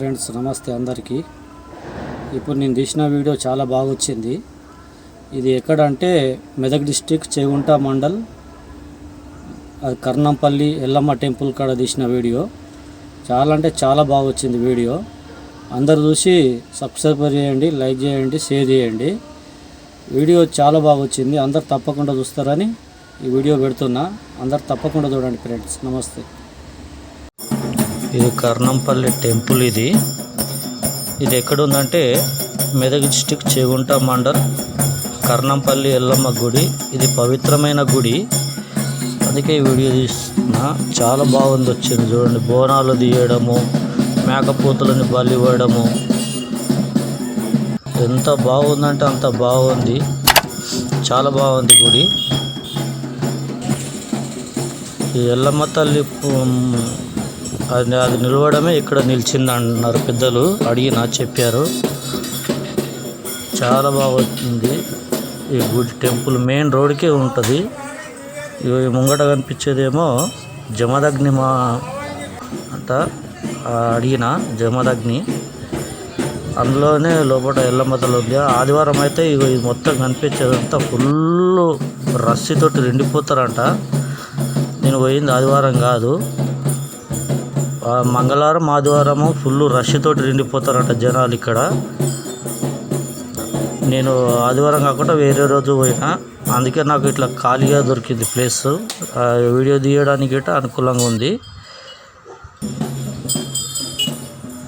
Friends నమస్తే అందరికీ. ఇప్పుడు నేను తీసిన వీడియో చాలా బాగా వచ్చింది ఇది ఎక్కడంటే మెదక్ డిస్టిక్ చేగుంట మండల్ అది కర్ణంపల్లి ఎల్లమ్మ టెంపుల్ కాడ తీసిన వీడియో. చాలా అంటే చాలా బాగా వచ్చింది వీడియో. అందరు చూసి సబ్స్క్రైబ్ చేయండి లైక్ చేయండి షేర్ చేయండి. వీడియో చాలా బాగా వచ్చింది అందరు తప్పకుండా చూస్తారని ఈ వీడియో పెడుతున్నా. అందరు తప్పకుండా చూడండి ఫ్రెండ్స్. నమస్తే. ఇది కర్ణంపల్లి టెంపుల్ ఇది. ఇది ఎక్కడుందంటే మెదక్ డిస్టిక్ చేగుంట మండల్ కర్ణంపల్లి ఎల్లమ్మ గుడి. ఇది పవిత్రమైన గుడి. అందుకే ఈ వీడియో తీస్తున్నా. చాలా బాగుంది వచ్చింది చూడండి. బోనాలు తీయడము మేకపోతులని బలి ఇవ్వడము. ఎంత బాగుందంటే అంత బాగుంది. చాలా బాగుంది గుడి. ఈ ఎల్లమ్మ తల్లి అది అది నిలవడమే ఇక్కడ నిలిచింది అన్నారు పెద్దలు. అడిగిన చెప్పారు. చాలా బాగుంది ఈ గుడి టెంపుల్ మెయిన్ రోడ్కే ఉంటుంది. ఇవి ఈ ముంగట కనిపించేదేమో జమదగ్ని మా అంట. అడిగిన జమదగ్ని. అందులోనే లోపల ఎల్లమ్మతలు ఉంది. ఆదివారం అయితే ఇగో ఇది మొత్తం కనిపించేదంతా ఫుల్ రస్సీతోటి నిండిపోతారంట. నేను పోయింది ఆదివారం కాదు. మంగళవారం ఆదివారము ఫుల్ రష్ తోటి నిండిపోతారంట జనాలు ఇక్కడ. నేను ఆదివారం కాకుండా వేరే రోజు పోయినా. అందుకే నాకు ఇట్లా ఖాళీగా దొరికింది ప్లేస్. వీడియో తీయడానికి గిట్ట అనుకూలంగా ఉంది.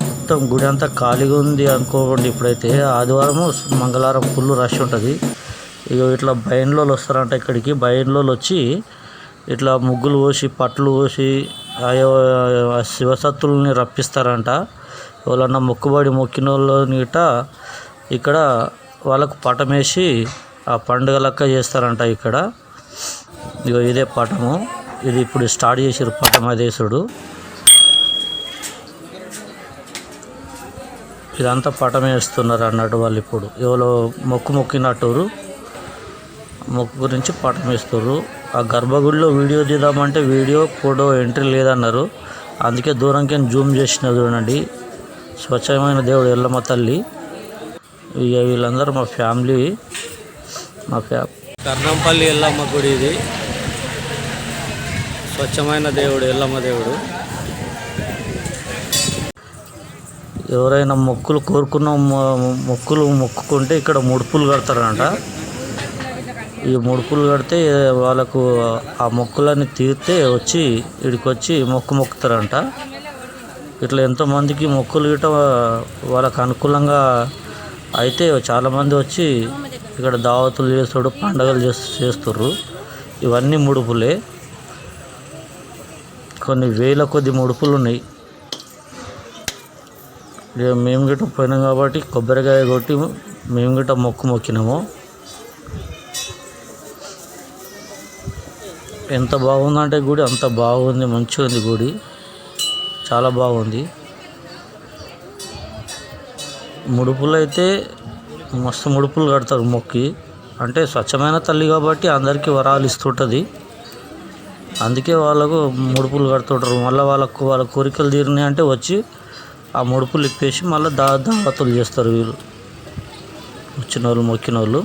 మొత్తం గుడి అంతా ఖాళీగా ఉంది అనుకోకండి ఇప్పుడైతే. ఆదివారము మంగళవారం ఫుల్ రష్ ఉంటుంది. ఇక ఇట్లా బయన్లో వస్తారంట ఇక్కడికి. బయన్లో వచ్చి ఇట్లా ముగ్గులు పోసి పట్లు పోసి శివసత్తుల్ని రప్పిస్తారంట. ఎవరన్నా మొక్కుబడి మొక్కిన వాళ్ళని గిట్ట ఇక్కడ వాళ్ళకు పటం వేసి ఆ పండుగ లెక్క చేస్తారంట ఇక్కడ. ఇగో ఇదే పటము ఇది ఇప్పుడు స్టార్ట్ చేసారు పటమదేశుడు ఇదంతా పటం వేస్తున్నారు అన్నట్టు వాళ్ళు ఇప్పుడు. ఎవరో మొక్కు మొక్కినట్టురు. మొక్కు గురించి పటం వేస్తారు ఆ గర్భగుడిలో వీడియో తీద్దామంటే వీడియో ఫోటో ఎంట్రీ లేదన్నారు. అందుకే దూరంకి జూమ్ చేసిన చూడండి. స్వచ్ఛమైన దేవుడు ఎల్లమ్మ తల్లి. ఇక వీళ్ళందరూ మా ఫ్యామిలీ మా ఫ్యా కర్ణంపల్లి ఎల్లమ్మ గుడి ఇది. స్వచ్ఛమైన దేవుడు ఎల్లమ్మ దేవుడు. ఎవరైనా మొక్కులు కోరుకున్న మొక్కులు మొక్కుకుంటే ఇక్కడ ముడుపులు కడతారంట. ఈ ముడుపులు కడితే వాళ్ళకు ఆ మొక్కులన్నీ తీరితే వచ్చి ఇక్కడికి వచ్చి మొక్కు మొక్కుతారంట. ఇట్లా ఎంతోమందికి మొక్కులు గిట్ట వాళ్ళకు అనుకూలంగా అయితే చాలామంది వచ్చి ఇక్కడ దావతులు చేస్తాడు పండగలు చేస్ చేస్తుర్రు. ఇవన్నీ ముడుపులే కొన్ని వేల కొద్ది ముడుపులు ఉన్నాయి. ఇక మేము గిట్ట పోయినాం కాబట్టి కొబ్బరికాయ కొట్టి మేము గిట్ట మొక్కు మొక్కినాము. ఎంత బాగుందంటే గుడి అంత బాగుంది మంచిగా ఉంది గుడి. చాలా బాగుంది. ముడుపులు అయితే మస్తు ముడుపులు కడతారు మొక్కి. అంటే స్వచ్ఛమైన తల్లి కాబట్టి అందరికీ వరాలు ఇస్తుంటుంది. అందుకే వాళ్ళకు ముడుపులు కడుతుంటారు. మళ్ళీ వాళ్ళకు వాళ్ళ కోరికలు తీరినాయి అంటే వచ్చి ఆ ముడుపులు ఇప్పేసి మళ్ళీ దా దావతులు చేస్తారు వీళ్ళు. వచ్చిన వాళ్ళు మొక్కిన వాళ్ళు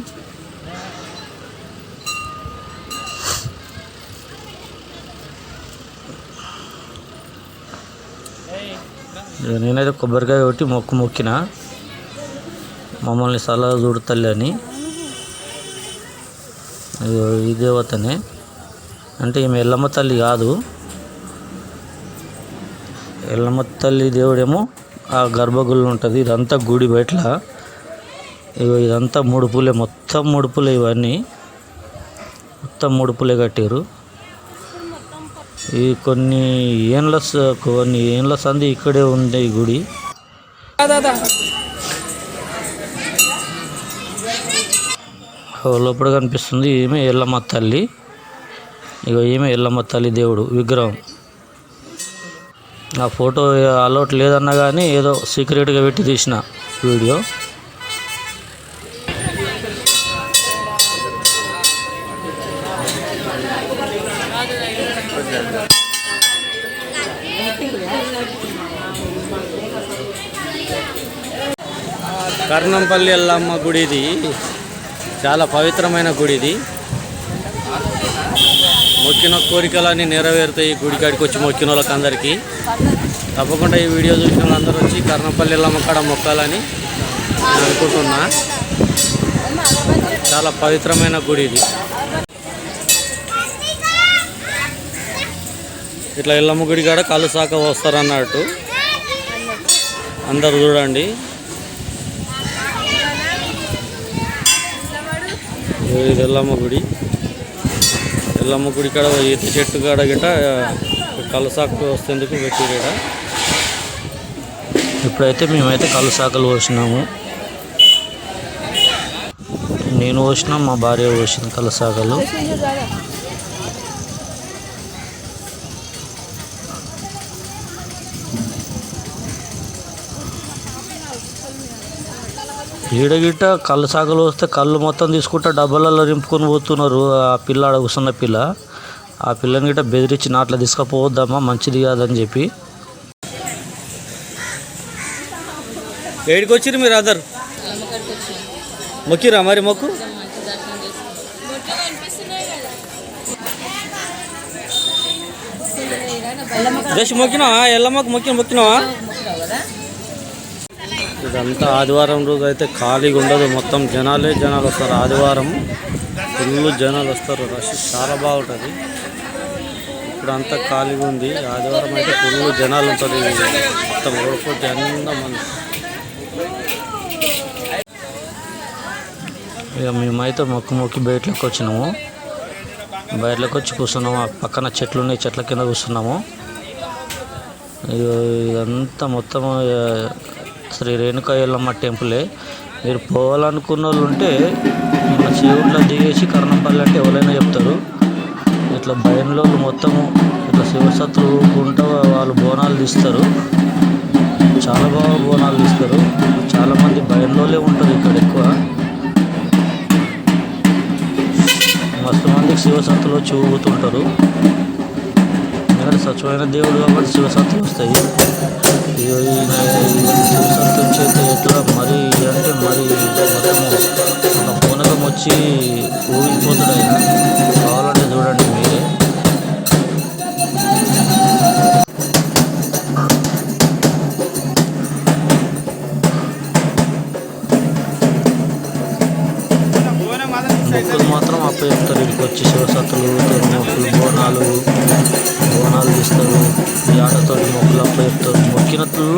నేనైతే కొబ్బరికాయ కొట్టి మొక్కు మొక్కిన. మమ్మల్ని సలహా చూడు తల్లి అని. ఈ దేవతనే. అంటే ఈమె ఎల్లమ్మ తల్లి కాదు. ఎల్లమ్మ తల్లి దేవుడేమో ఆ గర్భగుళ్ళు ఉంటుంది. ఇదంతా గుడి బయట ఇగో ఇదంతా ముడుపులే మొత్తం ముడుపులే ఇవన్నీ. మొత్తం ముడుపులే కట్టారు ఈ కొన్ని ఏండ్ల కొన్ని ఏండ్ల సంధి ఇక్కడే ఉంది ఈ గుడి. లోపల కనిపిస్తుంది? ఈమె ఎల్లమ్మ తల్లి. ఇగో ఈమె ఎల్లమ్మ తల్లి దేవుడు విగ్రహం. ఆ ఫోటో అలౌట్ లేదన్నా కానీ ఏదో సీక్రెట్గా పెట్టి తీసిన వీడియో. కర్ణంపల్లి ఎల్లమ్మ గుడి ఇది చాలా పవిత్రమైన గుడి ఇది మొక్కిన కోరికలన్నీ నెరవేరుతాయి ఈ గుడి కాడికి వచ్చి మొక్కిన వాళ్ళకి అందరికీ తప్పకుండా ఈ వీడియో చూసిన వాళ్ళందరూ వచ్చి కర్ణంపల్లి ఎల్లమ్మ కాడ మొక్కాలని నేను అనుకుంటున్నా. చాలా పవిత్రమైన గుడి ఇది ఇట్లా ఎల్లమ్మ గుడి కాడ కళ్ళు సాక వస్తారు అన్నట్టు అందరు చూడండి. ఇది ఎల్లమ్మ గుడి ఎల్లమ్మ గుడి కాడ ఈత చెట్టు కాడ గిట కలసాకు వస్తేందుకు పెట్టిరట ఇప్పుడైతే మేమైతే కలసాకలు పోసినాము. నేను పోసిన మా భార్య పోసిన కలసాకలు ఈడగిట్ట కళ్ళు సాగలు వస్తే కళ్ళు మొత్తం తీసుకుంటా డబ్బాలలో నింపుకొని పోతున్నారు. ఆ పిల్ల కూర్చున్న పిల్ల. ఆ పిల్లని గిట్ట బెదిరించి నాట్లా తీసుకుపోవద్దామా మంచిది కాదని చెప్పి. ఏడికి వచ్చిరు మీరు అదర్? మొక్కిరా మరి మొక్కు? జస్ట్ మొక్కినావా? ఎల్లమ్మకు మొక్కిన మొక్కినావా? ఇదంతా ఆదివారం రోజు అయితే ఖాళీగా ఉండదు. మొత్తం జనాలే జనాలు వస్తారు. ఆదివారం ఫుల్ జనాలు వస్తారు. రష్ చాలా బాగుంటుంది. ఇప్పుడు అంతా ఖాళీగా ఉంది. ఆదివారం అయితే ఫుల్ జనాలు ఉంటుంది మొత్తం ఓడిపోతే అంతా. మంది ఇక మేమైతే మొక్కు మొక్కి బయటలోకి వచ్చినాము. బయటలోకి వచ్చి కూర్చున్నాము. ఆ పక్కన చెట్లు ఉన్నాయి. చెట్ల కింద కూర్చున్నాము. ఇదంతా మొత్తం శ్రీ రేణుకా ఎల్లమ్మ టెంపులే. మీరు పోవాలనుకున్న వాళ్ళు ఉంటే మన శివుట్లో దిగేసి కర్ణంపల్లి అంటే ఎవరైనా చెప్తారు. ఇట్లా భయంలో మొత్తము ఇట్లా శివసత్తులు ఊరుకుంటూ వాళ్ళు బోనాలు తీస్తారు. చాలా బాగా బోనాలు తీస్తారు. చాలామంది భయంలోనే ఉంటారు ఇక్కడ ఎక్కువ. మస్తు మందికి శివసత్తులు చూపుతుంటారు. స్వచ్ఛమైన దేవుడు కాబట్టి శివసత్తులు వస్తాయి. ఇగో ఈయన శివసత్తు ఎట్లా మరి అంటే మరి మొత్తము ఒక పూనకం వచ్చి ఊగిపోతాడు.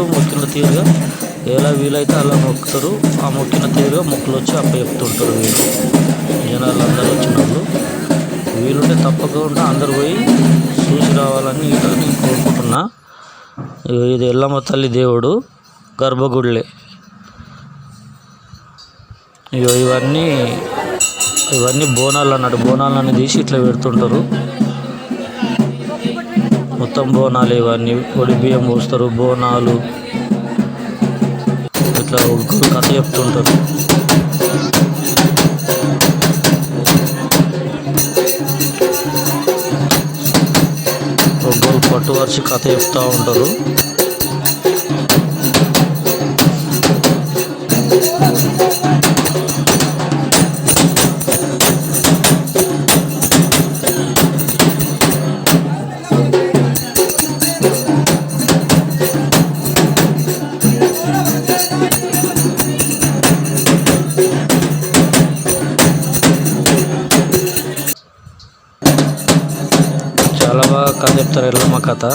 మొక్కినట్లు మొక్కిన తీరుగా ఎలా వీలైతే అలా మొక్కుతారు ఆ మొక్కిన తీరుగా మొక్కలు వచ్చి అప్ప చెప్తుంటారు వీళ్ళు. జనాలు అందరూ వచ్చినప్పుడు వీలుంటే తప్పకుండా అందరు పోయి చూసి రావాలని ఇట్లా నేను కోరుకుంటున్నా. ఇగో ఇది ఎల్లమ్మ తల్లి దేవుడు గర్భగుడిలే. ఇగో ఇవన్నీ ఇవన్నీ బోనాలు అన్నాడు బోనాలని తీసి ఇట్లా పెడుతుంటారు. మొత్తం బోనాలు ఇవన్నీ పొడి బియ్యం పోస్తారు బోనాలు. ఇట్లా ఒగ్గురు కథ చెప్తుంటారు. ఒగ్గురు పట్టు వరిసి కథ చెప్తూ ఉంటారు. చాలా బాగా కథ చెప్తారు ఎల్లమ్మ కథ